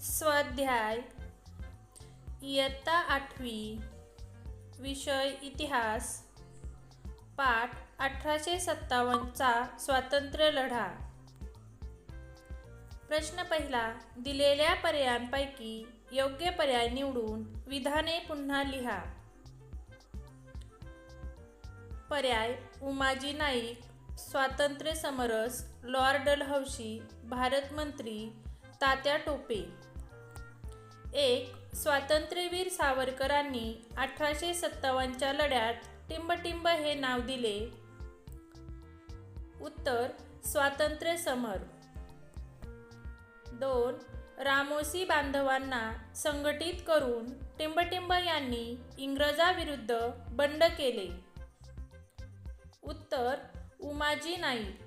स्वाध्याय. इयत्ता आठवी. विषय इतिहास. पाठ अठराशे सत्तावन्नचा स्वातंत्र्य लढा. प्रश्न पहिला दिलेल्या पर्यायांपैकी योग्य पर्याय निवडून विधाने पुन्हा लिहा. पर्याय उमाजी नाईक स्वातंत्र्य समरस लॉर्ड हौशी भारत मंत्री तात्या टोपे. एक स्वातंत्र्यवीर सावरकरांनी अठराशे सत्तावन्नच्या लढ्यात टिंबटिंब हे नाव दिले. उत्तर स्वातंत्र्य समर. दोन रामोसी बांधवांना संघटित करून टिंबटिंब यांनी इंग्रजाविरुद्ध बंड केले. उत्तर उमाजी नाईक.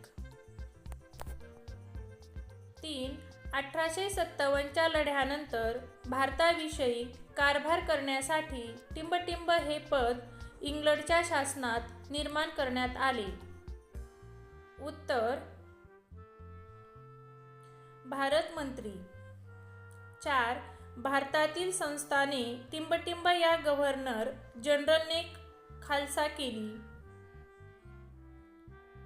तीन अठराशे सत्तावन्नच्या लढ्यानंतर भारताविषयी कारभार करण्यासाठी टिंबटिंब हे पद इंग्लंडच्या शासनात निर्माण करण्यात आले. उत्तर. भारत मंत्री. चार. भारतातील संस्थाने टिंबटिंब या गव्हर्नर जनरलने खालसा केली.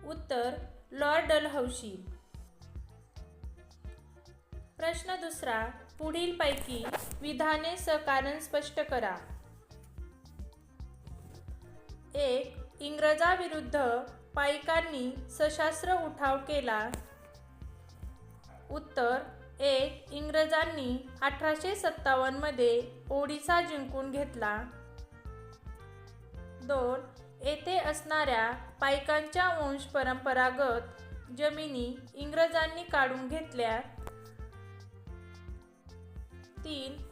उत्तर. Lord Dalhousie. प्रश्न दुसरा. पुढीलपैकी विधाने सकारण स्पष्ट करा. एक इंग्रजाविरुद्ध पाईकांनी सशस्त्र उठाव केला. उत्तर एक इंग्रजांनी अठराशे सत्तावन्नमध्ये ओडिसा जिंकून घेतला. दोन येथे असणाऱ्या पायकांच्या वंश परंपरागत जमिनी इंग्रजांनी काढून घेतल्या. तीन.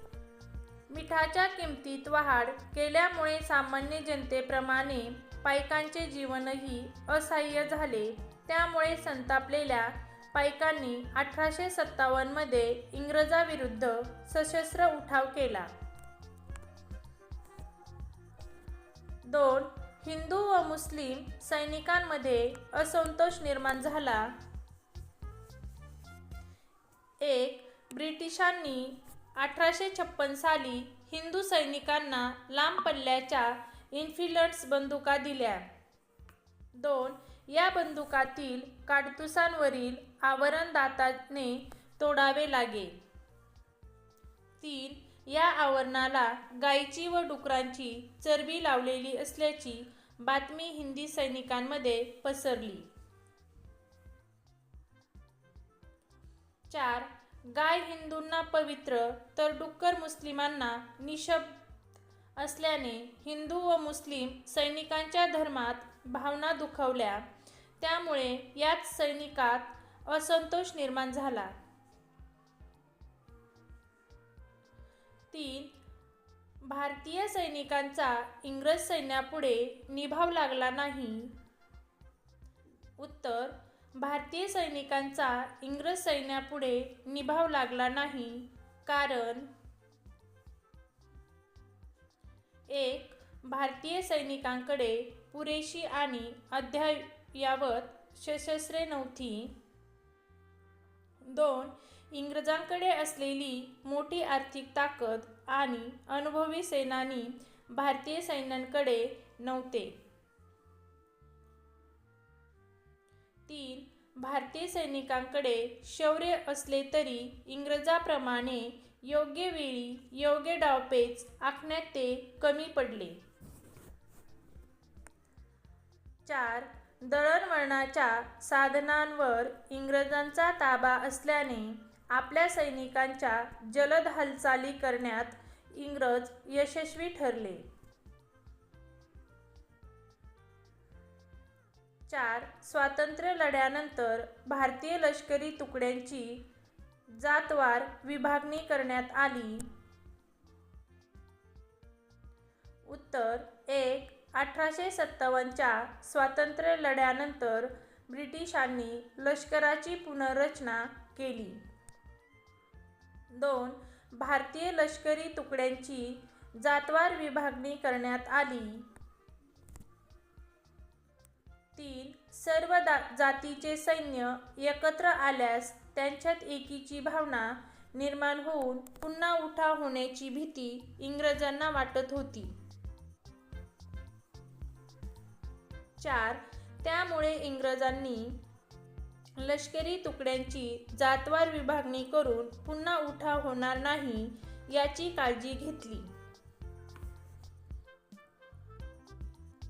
मिठाच्या किमतीत वाढ केल्यामुळे सामान्य जनतेप्रमाणे पायकांचे जीवनही असह्य झाले. त्यामुळे संतापलेल्या पायकांनी अठराशे सत्तावन्नमध्ये इंग्रजाविरुद्ध सशस्त्र उठाव केला. दोन. हिंदू व मुस्लिम सैनिकांमध्ये असंतोष निर्माण झाला. एक. ब्रिटिशांनी अठराशे छप्पन साली हिंदू सैनिकांना लांब पल्ल्याच्या इन्फिलट्स बंदुका दिल्या. दोन या बंदुकातील काडतुसांवरील आवरण दाताने तोडावे लागे. तीन या आवरणाला गायीची व डुकरांची चरबी लावलेली असल्याची बातमी हिंदी सैनिकांमध्ये पसरली. चार गाय हिंदूंना पवित्र तर डुक्कर मुस्लिमांना निशब्द असल्याने हिंदू व मुस्लिम सैनिकांच्या धर्मात भावना दुखवल्या. त्यामुळे याच सैनिकात असंतोष निर्माण झाला. तीन भारतीय सैनिकांचा इंग्रज सैन्यापुढे निभाव लागला नाही. उत्तर भारतीय सैनिकांचा इंग्रज सैन्यापुढे निभाव लागला नाही. कारण एक भारतीय सैनिकांकडे पुरेशी आणि अद्ययावत सशस्त्रे नव्हती. दोन इंग्रजांकडे असलेली मोठी आर्थिक ताकद आणि अनुभवी सेनानी भारतीय सैन्यांकडे नव्हते. तीन भारतीय सैनिकांकडे शौर्य असले तरी इंग्रजाप्रमाणे योग्य वेळी योग्य डावपेच आखण्यात ते कमी पडले. चार दळणवळणाच्या साधनांवर इंग्रजांचा ताबा असल्याने आपल्या सैनिकांच्या जलद हालचाली करण्यात इंग्रज यशस्वी ठरले. चार स्वातंत्र्य लढ्यानंतर भारतीय लष्करी तुकड्यांची जातवार विभागणी करण्यात आली. उत्तर एक अठराशे सत्तावन्नच्या स्वातंत्र्य लढ्यानंतर ब्रिटिशांनी लष्कराची पुनर्रचना केली. दोन भारतीय लष्करी तुकड्यांची जातवार विभागणी करण्यात आली. तीन सर्व दा जातीचे सैन्य एकत्र आल्यास त्यांच्यात एकीची भावना निर्माण होऊन पुन्हा उठाव होण्याची भीती इंग्रजांना वाटत होती. चार त्यामुळे इंग्रजांनी लष्करी तुकड्यांची जातवार विभागणी करून पुन्हा उठाव होणार नाही याची काळजी घेतली.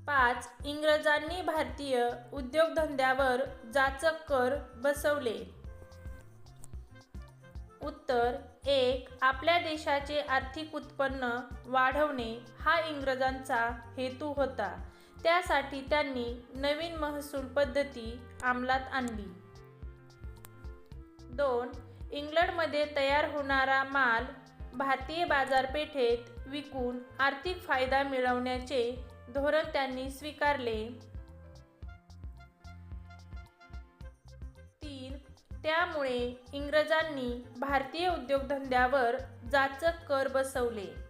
पाच इंग्रजांनी भारतीय उद्योगधंद्यावर जाचक कर बसवले. उत्तर एक आपल्या देशाचे आर्थिक उत्पन्न वाढवणे हा इंग्रजांचा हेतू होता. त्यासाठी त्यांनी नवीन महसूल पद्धती अंमलात आणली. दोन इंग्लंडमध्ये तयार होणारा माल भारतीय बाजारपेठेत विकून आर्थिक फायदा मिळवण्याचे धोरण त्यांनी स्वीकारले. तीन त्यामुळे इंग्रजांनी भारतीय उद्योगधंद्यावर जाचक कर बसवले.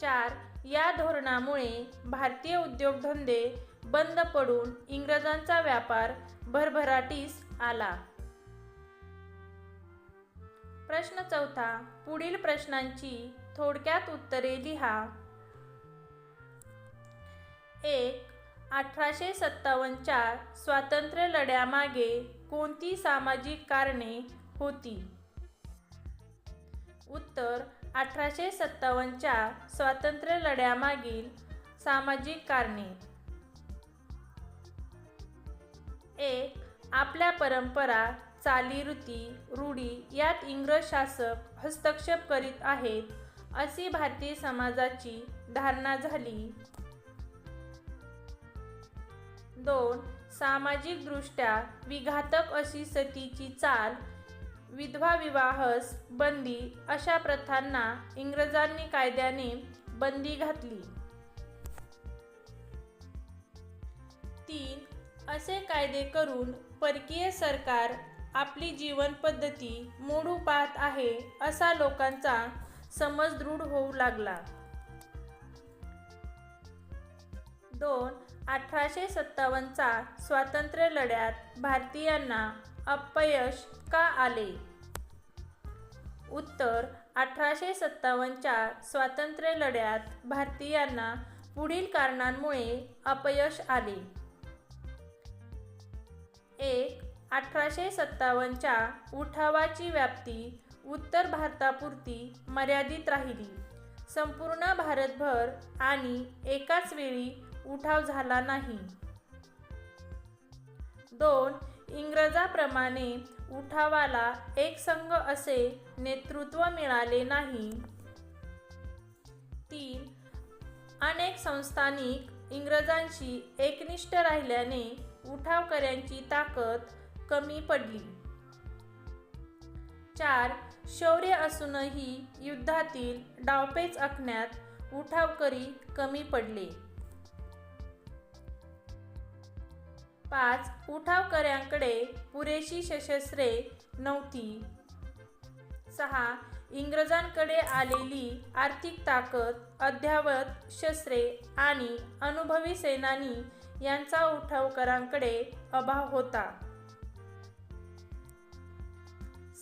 चार या धोरणामुळे भारतीय उद्योगधंदे बंद पडून इंग्रजांचा व्यापार भरभराटीस आला. प्रश्न चौथा पुढील प्रश्नांची थोडक्यात उत्तरे लिहा. एक अठराशे सत्तावन्नच्या स्वातंत्र्य लढ्यामागे कोणती सामाजिक कारणे होती? उत्तर अठराशे सत्तावन्नच्या स्वातंत्र्य लढ्यामागील सामाजिक कारणे. एक आपल्या परंपरा चालीरीती रूढी यात इंग्रज शासक हस्तक्षेप करीत आहेत अशी भारतीय समाजाची धारणा झाली. दोन सामाजिकदृष्ट्या विघातक अशी सतीची चाल विधवा विवाहस बंदी अशा प्रथांना इंग्रजांनी कायद्याने बंदी घातली. तीन असे कायदे करून परकीय सरकार आपली जीवनपद्धती मोडू पाहत आहे असा लोकांचा समज दृढ होऊ लागला. दोन अठराशे सत्तावन्नचा स्वातंत्र्य लढ्यात भारतीयांना अपयश का आले? उत्तर अठराशे सत्तावन्नच्या स्वातंत्र्य लढ्यात भारतीयांना पुढील कारणांमुळे अपयश आले. एक अठराशे सत्तावन्नच्या उठावाची व्याप्ती उत्तर भारतापुरती मर्यादित राहिली. संपूर्ण भारतभर आणि एकाच वेळी उठाव झाला नाही. दोन इंग्रजाप्रमाणे उठावाला एक संघ असे नेतृत्व मिळाले नाही. तीन अनेक संस्थानिक इंग्रजांशी एकनिष्ठ राहिल्याने उठावकऱ्यांची ताकद कमी पडली. चार शौर्य असूनही युद्धातील डावपेच आखण्यात उठावकरी कमी पडले. पाच उठावकऱ्यांकडे पुरेशी सशस्त्रे नव्हती. सहा इंग्रजांकडे आलेली आर्थिक ताकद अद्यावत शस्त्रे आणि अनुभवी सेनानी यांचा उठावकरांकडे अभाव होता.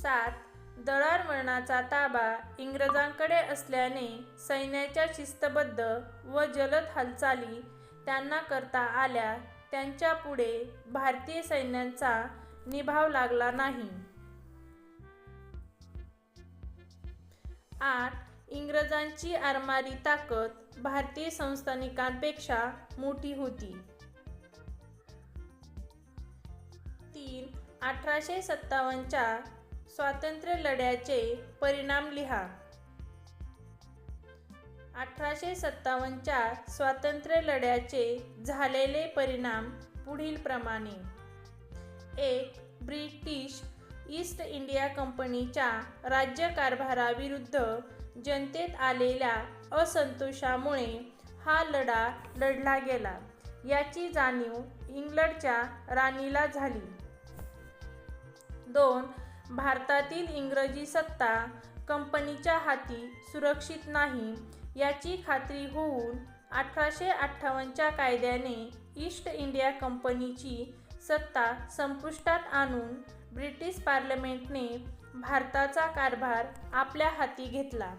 सात दळारवळणाचा ताबा इंग्रजांकडे असल्याने सैन्याच्या शिस्तबद्ध व जलद हालचाली त्यांना करता आल्या. त्यांच्या पुढे भारतीय सैन्यांचा निभाव लागला नाही. आठ इंग्रजांची आरमारी ताकद भारतीय संस्थानिकांपेक्षा मोठी होती. तीन अठराशे सत्तावन्नच्या स्वातंत्र्य लढ्याचे परिणाम लिहा. अठराशे सत्तावन्नच्या स्वातंत्र्य लढ्याचे झालेले परिणाम पुढील प्रमाणे. एक ब्रिटिश ईस्ट इंडिया कंपनीच्या राज्यकारभाराविरुद्ध जनतेत आलेल्या असंतोषामुळे हा लढा लढला गेला. याची जाणीव इंग्लंडच्या राणीला झाली. दोन भारतातील इंग्रजी सत्ता कंपनीच्या हाती सुरक्षित नाही. याची खात्री होऊन अठराशे अठ्ठावन्नच्या कायद्याने ईस्ट इंडिया कंपनीची सत्ता संपुष्टात आणून ब्रिटिश पार्लमेंटने भारताचा कारभार आपल्या हाती घेतला.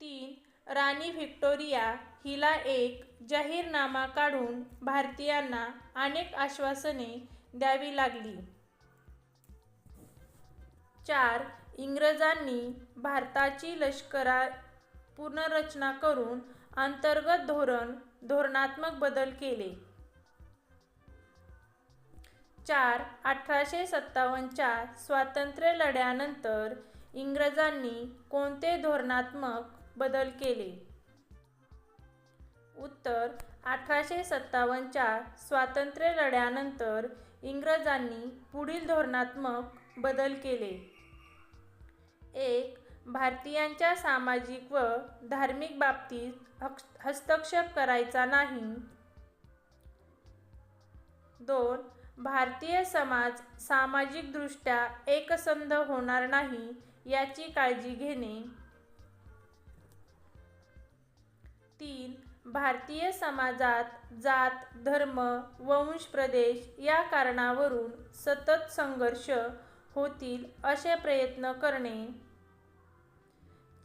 तीन राणी व्हिक्टोरिया हिला एक जाहीरनामा काढून भारतीयांना अनेक आश्वासने द्यावी लागली. चार इंग्रजांनी भारताची लष्करा पुनर्रचना करून अंतर्गत धोरण धोरणात्मक बदल केले. चार अठराशे सत्तावन्नच्या स्वातंत्र्य लढ्यानंतर इंग्रजांनी कोणते धोरणात्मक बदल केले? उत्तर अठराशे सत्तावन्नच्या स्वातंत्र्य लढ्यानंतर इंग्रजांनी पुढील धोरणात्मक बदल केले. एक भारतीयांच्या सामाजिक व धार्मिक बाबतीत हस्तक्षेप करायचा नाही. दोन भारतीय समाज सामाजिकदृष्ट्या एकसंध होणार नाही याची काळजी घेणे. तीन भारतीय समाजात जात धर्म वंश प्रदेश या कारणावरून सतत संघर्ष होतील असे प्रयत्न करणे.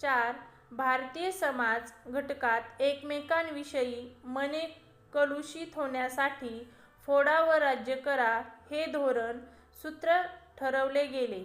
चार भारतीय समाज घटकात एकमेकांविषयी मने कलुषित होण्यासाठी फोडा व राज्य करा हे धोरण सूत्र ठरवले गेले.